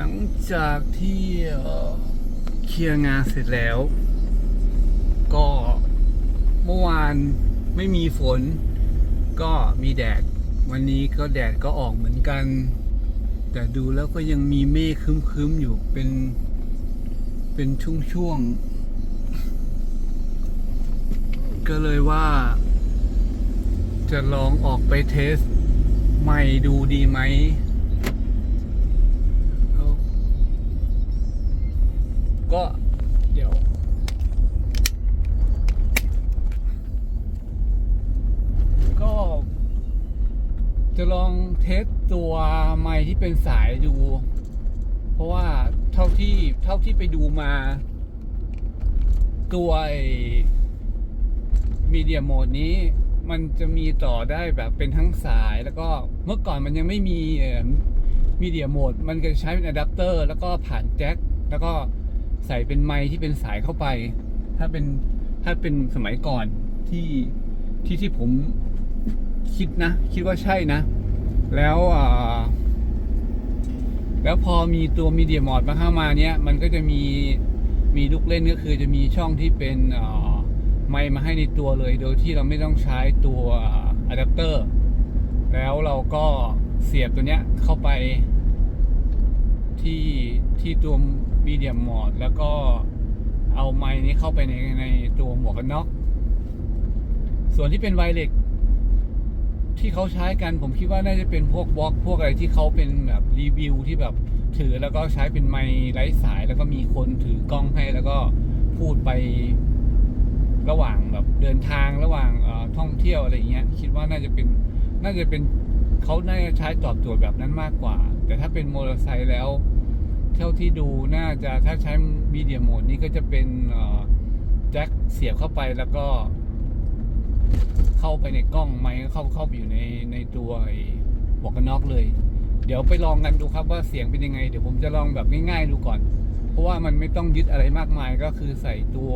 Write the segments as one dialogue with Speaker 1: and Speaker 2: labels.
Speaker 1: หลังจากที่เคลียร์งานเสร็จแล้ว ก็เมื่อวานไม่มีฝน ก็มีแดด วันนี้ก็แดดก็ออกเหมือนกัน แต่ดูแล้วก็ยังมีเมฆคึ้มๆอยู่เป็นเป็นช่วงๆ ก็เลยว่า จะลองออกไปเทสใหม่ดูดีไหม ก็เดี๋ยว ก็จะลองเทสตัวไม้ที่เป็นสายดู เพราะว่าเท่าที่เท่าที่ไปดูมา ตัวมีเดียโหมดนี้มันจะมีต่อได้แบบเป็นทั้งสายแล้วก็เมื่อก่อนมันยังไม่มีมีเดียโหมด มันก็จะใช้เป็นอะแดปเตอร์แล้วก็ผ่านแจ็คแล้วก็ ใส่เป็นไมค์ที่เป็นสายเข้าไป ถ้าเป็นถ้าเป็นสมัยก่อนที่ที่ที่ผมคิดนะ คิดว่าใช่นะ แล้วอ่าแล้วพอมีตัวมีเดียมอดมาเข้ามาเนี้ยมันก็จะมีมีลูกเล่นก็คือจะมีช่องที่เป็นไมค์มาให้ในตัวเลย โดยที่เราไม่ต้องใช้ตัวอะแดปเตอร์แล้วเราก็เสียบตัวเนี้ยเข้าไปที่ที่ตัวมีเดียมหมอดแล้วก็เอาไมค์นี้เข้าไปในในตัวหมวกกันน็อกส่วนที่เป็นไวเลสที่เขาใช้กันผมคิดว่าน่าจะเป็นพวกบล็อกพวกอะไรที่เขาเป็นแบบรีวิวที่แบบถือแล้วก็ใช้เป็นไมค์ไร้สาย แล้วก็มีคนถือกล้องให้แล้วก็พูดไประหว่างแบบเดินทางระหว่างท่องเที่ยวอะไรอย่างเงี้ยคิดว่าน่าจะเป็นน่าจะเป็นเขาน่าจะใช้ตอบโจทย์แบบนั้นมากกว่า แต่ถ้าเป็นมอเตอร์ไซค์แล้วาที่ดูน่าจะถ้าใช้มีเดียโหมดนี้ก็จะเป็นแจ็คเสียบเข้าไปแล้วก็ เข้าไปในกล้องไมค์เข้าเข้าไปอยู่ในในตัวไอ้หมวกกันน็อกเลย เดี๋ยวไปลองกันดูครับว่าเสียงเป็นยังไง เดี๋ยวผมจะลองแบบง่ายๆดูก่อน เพราะว่ามันไม่ต้องยึดอะไรมากมายก็คือใส่ตัว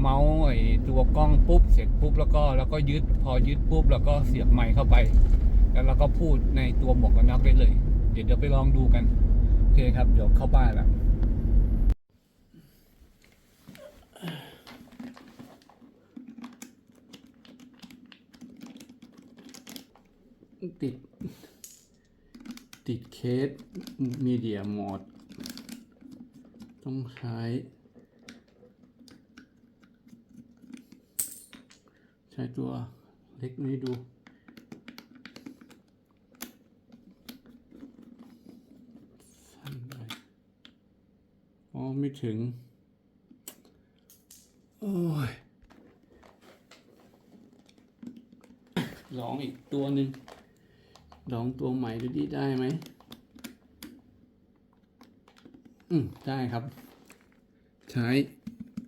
Speaker 1: เมาส์ไอ้ตัวกล้องปุ๊บเสร็จปุ๊บแล้วก็แล้วก็ยึดพอยึดปุ๊บแล้วก็เสียบไมค์เข้าไป แล้วเราก็พูดในตัวหมวกกันน็อกได้เลย เดี๋ยวเดี๋ยวไปลองดูกัน เคครับ เดี๋ยวเข้าบ้านแล้วติด ติดเคสมีเดียโหมดต้องใช้ ใช้ตัวเล็กนี้ดูสั้นไป อ๋อไม่ถึง โอ้ยลองอีกตัวหนึ่งลองตัวใหม่ดูดิได้ไหม อืม ได้ครับ ใช้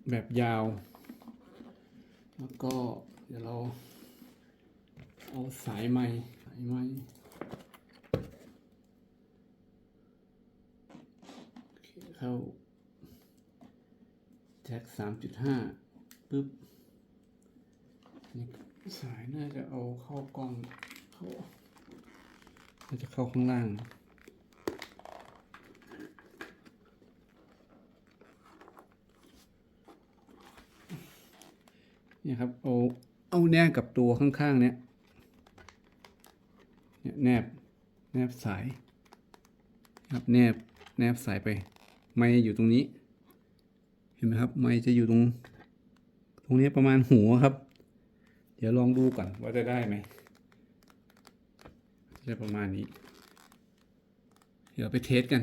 Speaker 1: แบบยาว แล้วก็เดี๋ยวเรา เอาสายไม้สายไม้โอเคเข้า แจ็คสามจุดห้าปึ๊บนี่สายน่าจะเอาเข้ากล้องเข้าน่าจะเข้าข้างล่างเนี่ยครับเอาเอาแนบกับตัวข้างๆเนี่ยเนี่ยแนบแนบสายครับแนบแนบสายไป ไม้อยู่ตรงนี้ ห็นไหมครับไม้จะอยู่ตรง ตรงนี้ประมาณหัวครับ เดี๋ยวลองดูก่อนว่าจะได้ไหมจะประมาณนี้ เดี๋ยวไปเทสกัน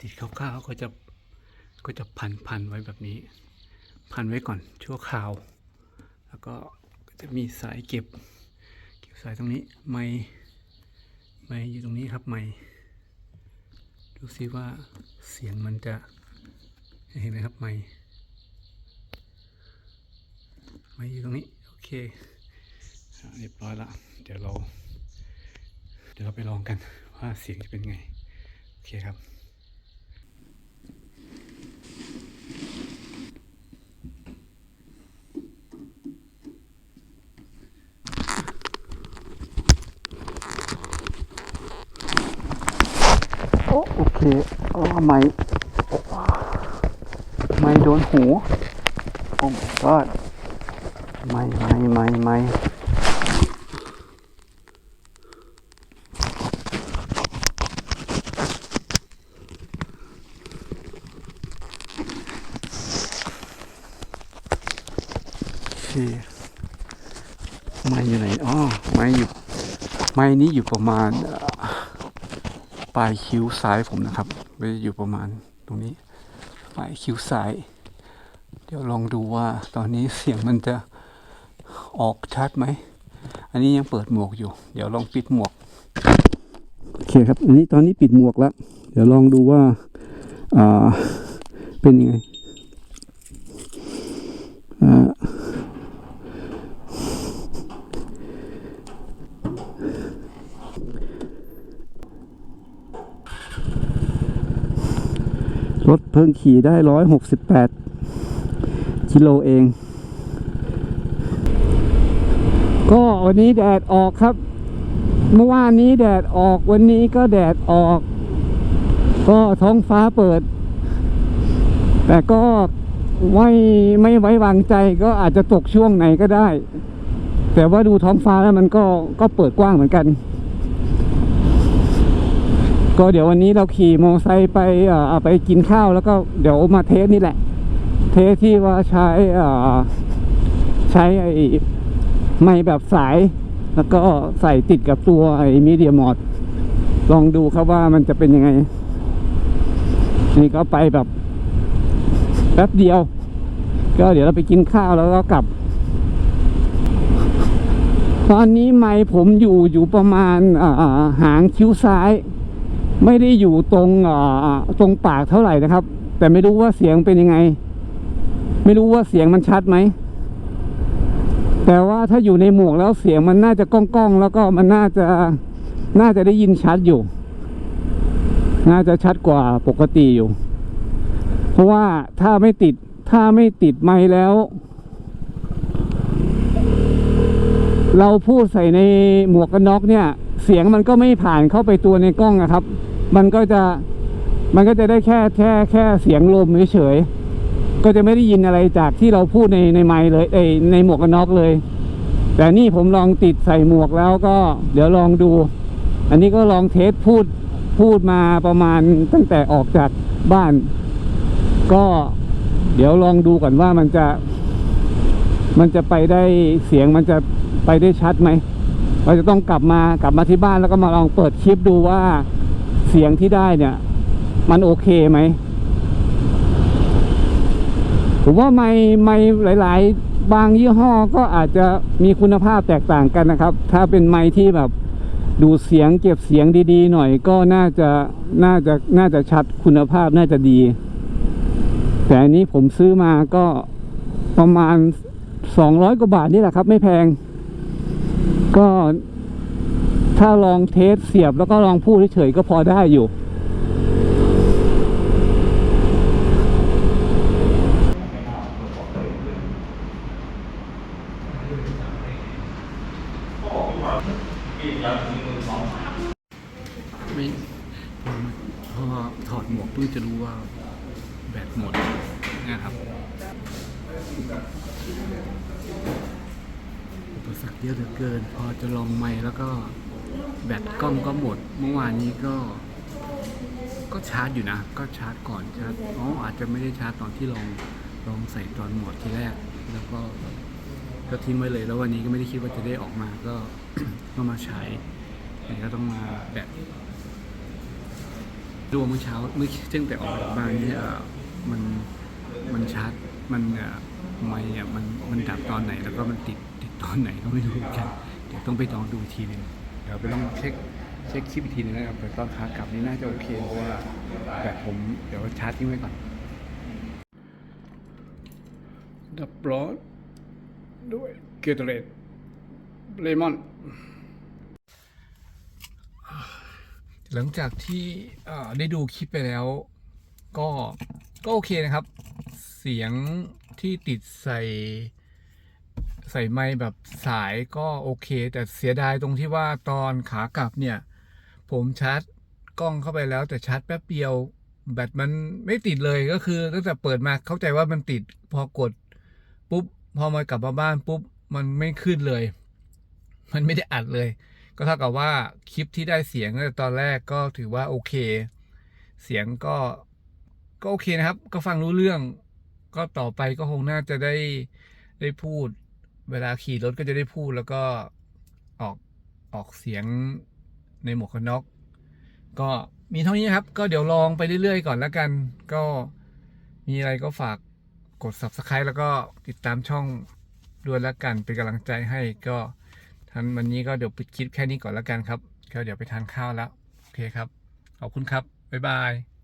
Speaker 1: ติดคร่าวๆก็จะก็จะพันพันไว้แบบนี้ พันไว้ก่อนชั่วคราว แล้วก็ก็จะมีสายเก็บ เก็บสายตรงนี้ ไม้ไม้อยู่ตรงนี้ครับไม้ ดูซิว่าเสียงมันจะเห็นไหมครับ ไม่ไม่อยู่ตรงนี้ โอเคเรียบร้อยละเดี๋ยวเรา เดี๋ยวเราไปลองกันว่าเสียงจะเป็นไง โอเคครับ อ้โอ้ไม่ไม่โดนหูโอ้ my god ไม่ไม่ไม่ไม่โอเคไม่อยู่ไหนอ๋อไม่อยู่ไม้นี้อยู่ประมาณ ปลายคิ้วซ้ายผมนะครับไปอยู่ประมาณตรงนี้ ปลายคิ้วซ้าย เดี๋ยวลองดูว่าตอนนี้เสียงมันจะออกชัดไหม อันนี้ยังเปิดหมวกอยู่ เดี๋ยวลองปิดหมวก โอเคครับ อันนี้ตอนนี้ปิดหมวกแล้ว เดี๋ยวลองดูว่า อ่า เป็นยังไง อ่า รถเพิ่งขี่ได้ร้อยหกสิบแปดกิโลเอง ก็วันนี้แดดออกครับ เมื่อวานนี้แดดออกวันนี้ก็แดดออก ก็ท้องฟ้าเปิด แต่ก็ไม่ไม่ไว้วางใจก็อาจจะตกช่วงไหนก็ได้ แต่ว่าดูท้องฟ้าแล้วมันก็ก็เปิดกว้างเหมือนกัน ก็เดี๋ยววันนี้เราขี่มอเตอร์ไซค์ไปเอ่อไปกินข้าวแล้วก็เดี๋ยวมาเทสนี่แหละ เทสที่ว่าใช้เอ่อใช้ไอ้ไม้แบบสาย แล้วก็ใส่ติดกับตัวไอ้มีเดียมอดลองดูครับว่ามันจะเป็นยังไง นี่ก็ไปแบบแป๊บเดียว ก็เดี๋ยวเราไปกินข้าวแล้วก็กลับ ตอนนี้ไม้ผมอยู่อยู่ประมาณอ่าหางคิ้วซ้าย ไม่ได้อยู่ตรงเอ่อตรงปากเท่าไหร่นะครับ แต่ไม่รู้ว่าเสียงเป็นยังไง ไม่รู้ว่าเสียงมันชัดไหม แต่ว่าถ้าอยู่ในหมวกแล้วเสียงมันน่าจะก้องก้องๆแล้วก็มันน่าจะน่าจะได้ยินชัดอยู่ น่าจะชัดกว่าปกติอยู่ เพราะว่าถ้าไม่ติดถ้าไม่ติดไมค์แล้ว เราพูดใส่ในหมวกกันน็อกเนี่ย เสียงมันก็ไม่ผ่านเข้าไปตัวในกล้องนะครับ มันก็จะมันก็จะได้แค่แค่แค่เสียงลมเฉยๆก็จะไม่ได้ยินอะไรจากที่เราพูดในในไมค์เลยเอยในหมวกกันน็อกเลย แต่นี่ผมลองติดใส่หมวกแล้วก็เดี๋ยวลองดู อันนี้ก็ลองเทสพูดพูดมาประมาณตั้งแต่ออกจากบ้าน ก็เดี๋ยวลองดูก่อนว่ามันจะ มันจะไปได้เสียงมันจะไปได้ชัดไหม เราจะต้องกลับมากลับมาที่บ้านแล้วก็มาลองเปิดคลิปดูว่าเสียงที่ได้เนี่ย มันโอเคไหมผมว่าไม่ไม่หลาย ๆ บางยี่ห้อก็อาจจะมีคุณภาพแตกต่างกันนะครับ ถ้าเป็นไม้ที่แบบดูเสียงเก็บเสียงดีๆ หน่อยก็น่าจะน่าจะน่าจะชัดคุณภาพน่าจะดี แต่อันนี้ผมซื้อมาก็ประมาณสองร้อยกว่าบาทนี่แหละครับ ไม่แพง ก็ถ้าลองเทสเสียบแล้วก็ลองพูดเฉยๆก็พอได้อยู่ ไม่พอถอดหมวกเพิ่งจะรู้ว่าแบตหมดนะครับ ปสรรคเยอะเหลือเกิน พอจะลองไม่แล้วก็แบตกล้องก็หมด เมื่อวานนี้ก็ ก็ชาร์จอยู่นะ ก็ชาร์จก่อนชาร์จอ๋ออาจจะไม่ได้ชาร์จตอนที่ลองลองใส่ตอนหมดทีแรก แล้วก็ก็ทิ้งไว้เลย แล้ววันนี้ก็ไม่ได้คิดว่าจะได้ออกมาก็ก็มาใช้แต่ก็ต้องมาแบตดูเมื่อเช้าเมื่อตั้งแต่ออกจากบ้านเนี่ยเออมันมันชาร์จมันเอ่อไม่เนี่ยมันมันดับตอนไหนแล้วก็มันติด ติดตอนไหนก็ไม่รู้เหมือนกันเดี๋ยวต้องไปลองดูอีกทีหนึงเดี๋ยวไปลองเช็คเช็คคลิปอีกทีหนึงนะครับแต่ตอนขากลับนี่น่าจะโอเคเพราะว่าแบตผมเดี๋ยวชาร์จทิ้งไว้ก่อนดับร้อนด้วยเกตเรตเลมอน หลังจากที่เอ่อได้ดูคลิปไปแล้ว ก็ก็โอเคนะครับ เสียงที่ติดใส่ ใส่ไม้แบบสายก็โอเค แต่เสียดายตรงที่ว่าตอนขากลับเนี่ย ผมชาร์จกล้องเข้าไปแล้วแต่ชาร์จแป๊บเดียว แบตมันไม่ติดเลยก็คือตั้งแต่เปิดมาเข้าใจว่ามันติดพอกดปุ๊บพอมากลับมาบ้านปุ๊บมันไม่ขึ้นเลย มันไม่ได้อัดเลย ก็เท่ากับว่าคลิปที่ได้เสียงตั้งแต่ตอนแรกก็ถือว่าโอเค เสียงก็ก็โอเคนะครับ ก็ฟังรู้เรื่อง ก็ต่อไปก็คงน่าจะได้ได้พูด เวลาขี่รถก็จะได้พูดแล้วก็ออกออกเสียงในหมวกกันน็อก ก็มีเท่านี้ครับ ก็เดี๋ยวลองไปเรื่อยๆ ก่อนแล้วกัน ก็มีอะไรก็ฝากกด subscribe แล้วก็ติดตามช่องด้วยแล้วกันเป็นกำลังใจให้ก็ทันวันนี้ก็เดี๋ยวปิดคลิปแค่นี้ก่อนแล้วกันครับก็เดี๋ยวไปทานข้าวแล้ว โอเคครับ ขอบคุณครับ บ๊ายบาย